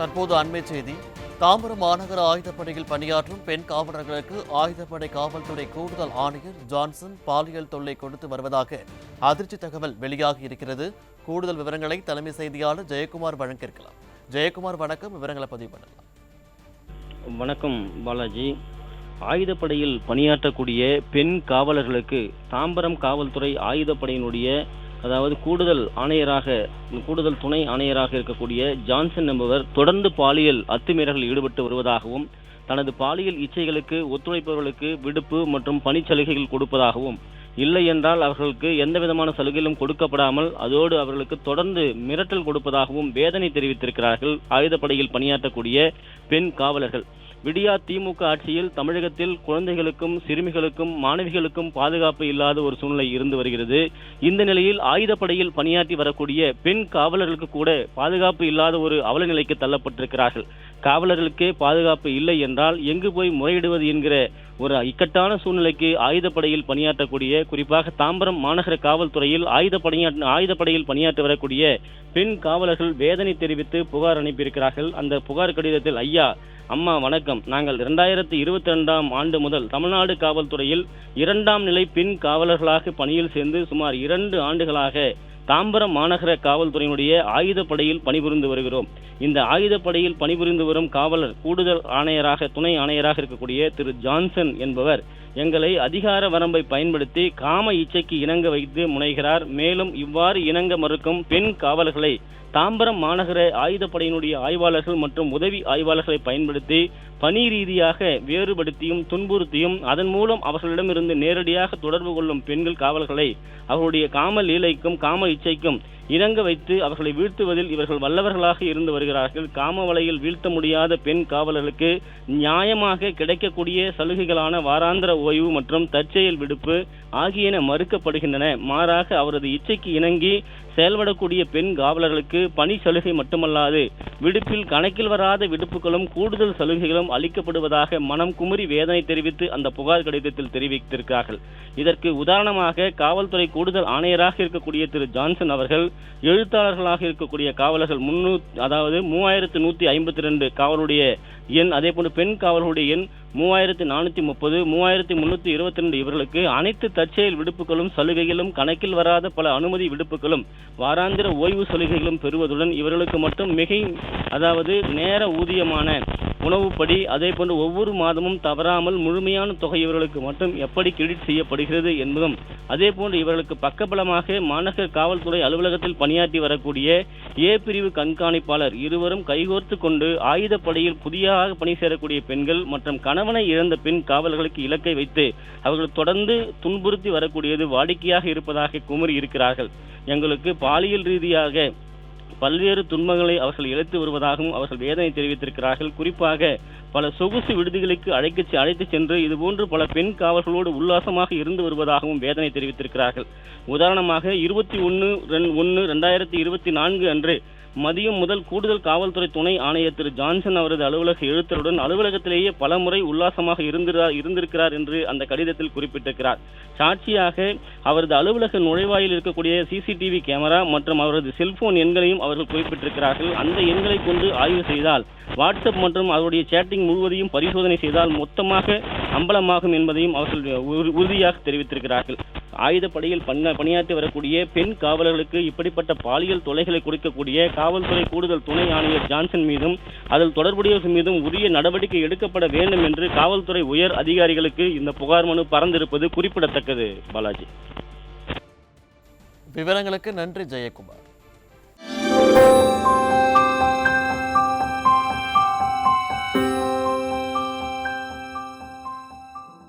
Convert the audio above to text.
தற்போது அண்மை செய்தி தாம்பரம் மாநகர ஆயுதப்படையில் பணியாற்றும் பெண் காவலர்களுக்கு ஆயுதப்படை காவல்துறை கூடுதல் ஆணையர் ஜான்சன் பாலியல் தொல்லை கொடுத்து வருவதாக அதிர்ச்சி தகவல் வெளியாகி இருக்கிறது. கூடுதல் விவரங்களை தலைமை செய்தியாளர் ஜெயக்குமார் வழங்க இருக்கலாம் ஜெயக்குமார் வணக்கம். விவரங்களை பதிவு பண்ணலாம். வணக்கம் பாலாஜி. ஆயுதப்படையில் பணியாற்றக்கூடிய பெண் காவலர்களுக்கு தாம்பரம் காவல்துறை ஆயுதப்படையினுடைய அதாவது கூடுதல் ஆணையராக கூடுதல் துணை ஆணையராக இருக்கக்கூடிய ஜான்சன் என்பவர் தொடர்ந்து பாலியல் அத்துமீறல்களில் ஈடுபட்டு வருவதாகவும் தனது பாலியல் இச்சைகளுக்கு ஒத்துழைப்பவர்களுக்கு விடுப்பு மற்றும் பணிச்சலுகைகள் கொடுப்பதாகவும் இல்லை என்றால் அவர்களுக்கு எந்த விதமான சலுகையிலும் கொடுக்கப்படாமல் அதோடு அவர்களுக்கு தொடர்ந்து மிரட்டல் கொடுப்பதாகவும் வேதனை தெரிவித்திருக்கிறார்கள். ஆயுதப்படையில் பணியாற்றக்கூடிய பெண் காவலர்கள். விடியா திமுக ஆட்சியில் தமிழகத்தில் குழந்தைகளுக்கும் சிறுமிகளுக்கும் மாணவிகளுக்கும் பாதுகாப்பு இல்லாத ஒரு சூழ்நிலை இருந்து வருகிறது. இந்த நிலையில் ஆயுதப்படையில் பணியாற்றி வரக்கூடிய பெண் காவலர்களுக்கு கூட பாதுகாப்பு இல்லாத ஒரு அவல நிலைக்கு தள்ளப்பட்டிருக்கிறார்கள். காவலர்களுக்கே பாதுகாப்பு இல்லை என்றால் எங்கு போய் முறையிடுவது என்கிற ஒரு இக்கட்டான சூழ்நிலைக்கு ஆயுதப்படையில் பணியாற்றக்கூடிய குறிப்பாக தாம்பரம் மாநகர காவல்துறையில் ஆயுத பணியாற்ற ஆயுதப்படையில் பணியாற்றி வரக்கூடிய பெண் காவலர்கள் வேதனை தெரிவித்து புகார் அனுப்பியிருக்கிறார்கள். அந்த புகார் கடிதத்தில் ஐயா அம்மா வணக்கம். நாங்கள் இரண்டாயிரத்தி இருபத்தி ரெண்டாம் ஆண்டு முதல் தமிழ்நாடு காவல்துறையில் இரண்டாம் நிலை பெண் காவலர்களாக பணியில் சேர்ந்து சுமார் இரண்டு ஆண்டுகளாக தாம்பரம் மாநகர காவல்துறையினுடைய ஆயுதப்படையில் பணிபுரிந்து வருகிறோம். இந்த ஆயுதப்படையில் பணிபுரிந்து வரும் காவலர் கூடுதல் ஆணையராக துணை ஆணையராக இருக்கக்கூடிய திரு ஜான்சன் என்பவர் எங்களை அதிகார வரம்பை பயன்படுத்தி காம இச்சைக்கு இணங்க வைத்து முனைகிறார். மேலும் இவ்வாறு இணங்க மறுக்கும் பெண் காவலர்களை தாம்பரம் மாநகர ஆயுதப்படையினுடைய ஆய்வாளர்கள் மற்றும் உதவி ஆய்வாளர்களை பயன்படுத்தி பணி ரீதியாக வேறுபடுத்தியும் துன்புறுத்தியும் அதன் மூலம் அவர்களிடமிருந்து நேரடியாக தொடர்பு கொள்ளும் பெண்கள் காவலர்களை அவருடைய காம லீலைக்கும் காம இச்சைக்கும் இறங்க வைத்து அவர்களை வீழ்த்துவதில் இவர்கள் வல்லவர்களாக இருந்து வருகிறார்கள். காம வலையில் வீழ்த்த முடியாத பெண் காவலர்களுக்கு நியாயமாக கிடைக்கக்கூடிய சலுகைகளான வாராந்திர ஓய்வு மற்றும் தற்செயல் விடுப்பு ஆகியன மறுக்கப்படுகின்றன. மாறாக அவரது இச்சைக்கு இணங்கி செயல்படக்கூடிய பெண் காவலர்களுக்கு பணி சலுகை மட்டுமல்லாது விடுப்பில் கணக்கில் வராத விடுப்புகளும் கூடுதல் சலுகைகளும் அளிக்கப்படுவதாக மனம் குமரி வேதனை தெரிவித்து அந்த புகார் கடிதத்தில் தெரிவித்திருக்கிறார்கள். இதற்கு உதாரணமாக காவல்துறை கூடுதல் ஆணையராக இருக்கக்கூடிய திரு ஜான்சன் அவர்கள் எழுத்தாளர்களாக இருக்கக்கூடிய காவலர்கள் முன்னூ அதாவது மூவாயிரத்து நூற்றி ஐம்பத்தி ரெண்டு காவலுடைய எண் அதே போன்று பெண் காவலர்களுடைய எண் மூவாயிரத்தி நானூத்தி முப்பது மூவாயிரத்தி முன்னூத்தி இருபத்தி ரெண்டு இவர்களுக்கு அனைத்து தற்செயல் விடுப்புகளும் சலுகைகளும் கணக்கில் வராத பல அனுமதி விடுப்புகளும் வாராந்திர ஓய்வு சலுகைகளும் பெறுவதுடன் இவர்களுக்கு மட்டும் மிகை அதாவது நேர ஊதியமான உணவுப்படி அதே போன்று ஒவ்வொரு மாதமும் தவறாமல் முழுமையான தொகை இவர்களுக்கு மட்டும் எப்படி கிரெடிட் செய்யப்படுகிறது என்பதும் அதே போன்று இவர்களுக்கு பக்கபலமாக மாநகர் காவல்துறை அலுவலகத்தில் பணியாற்றி வரக்கூடிய ஏ பிரிவு கண்காணிப்பாளர் இருவரும் கைகோர்த்து கொண்டு ஆயுதப்படையில் புதியாக பணி சேரக்கூடிய பெண்கள் மற்றும் கணவனை இழந்த பெண் காவலர்களுக்கு இலக்கை வைத்து அவர்கள் தொடர்ந்து துன்புறுத்தி வரக்கூடியது வாடிக்கையாக இருப்பதாக குமரி இருக்கிறார்கள். எங்களுக்கு பாலியல் ரீதியாக பல்வேறு துன்பங்களை அவர்கள் இழைத்து வருவதாகவும் அவர்கள் வேதனை தெரிவித்திருக்கிறார்கள். குறிப்பாக பல சொகுசு விடுதிகளுக்கு அழைத்து அழைத்து சென்று இதுபோன்று பல பெண் காவல்களோடு உல்லாசமாக இருந்து வருவதாகவும் வேதனை தெரிவித்திருக்கிறார்கள். உதாரணமாக இருபத்தி ஒன்று ஒன்று ரெண்டாயிரத்தி இருபத்தி நான்கு அன்று மதியம் முதல் கூடுதல் காவல்துறை துணை ஆணையர் திரு ஜான்சன் அவரது அலுவலக எழுத்தருடன் அலுவலகத்திலேயே பல முறை உல்லாசமாக இருந்திருக்கிறார் இருந்திருக்கிறார் என்று அந்த கடிதத்தில் குறிப்பிட்டிருக்கிறார். சாட்சியாக அவரது அலுவலக நுழைவாயில் இருக்கக்கூடிய சிசிடிவி கேமரா மற்றும் அவரது செல்போன் எண்களையும் அவர்கள் குறிப்பிட்டிருக்கிறார்கள். அந்த எண்களை கொண்டு ஆய்வு செய்தால் வாட்ஸ்அப் மற்றும் அவருடைய சேட்டிங் முழுவதையும் பரிசோதனை செய்தால் மொத்தமாக அம்பலமாகும் என்பதையும் அவர்கள் உறுதியாக தெரிவித்திருக்கிறார்கள். ஆயுதப்படையில் பங்க பணியாற்றி வரக்கூடிய பெண் காவலர்களுக்கு இப்படிப்பட்ட பாலியல் தொலைகளை கொடுக்கக்கூடிய காவல்துறை கூடுதல் துணை ஆணையர் ஜான்சன் மீதும் அதில் தொடர்புடையவர்கள் மீதும் உரிய நடவடிக்கை எடுக்கப்பட வேண்டும் என்று காவல்துறை உயர் அதிகாரிகளுக்கு இந்த புகார் மனு பறந்திருப்பது குறிப்பிடத்தக்கது. பாலாஜி. விவரங்களுக்கு நன்றி ஜெயக்குமார்.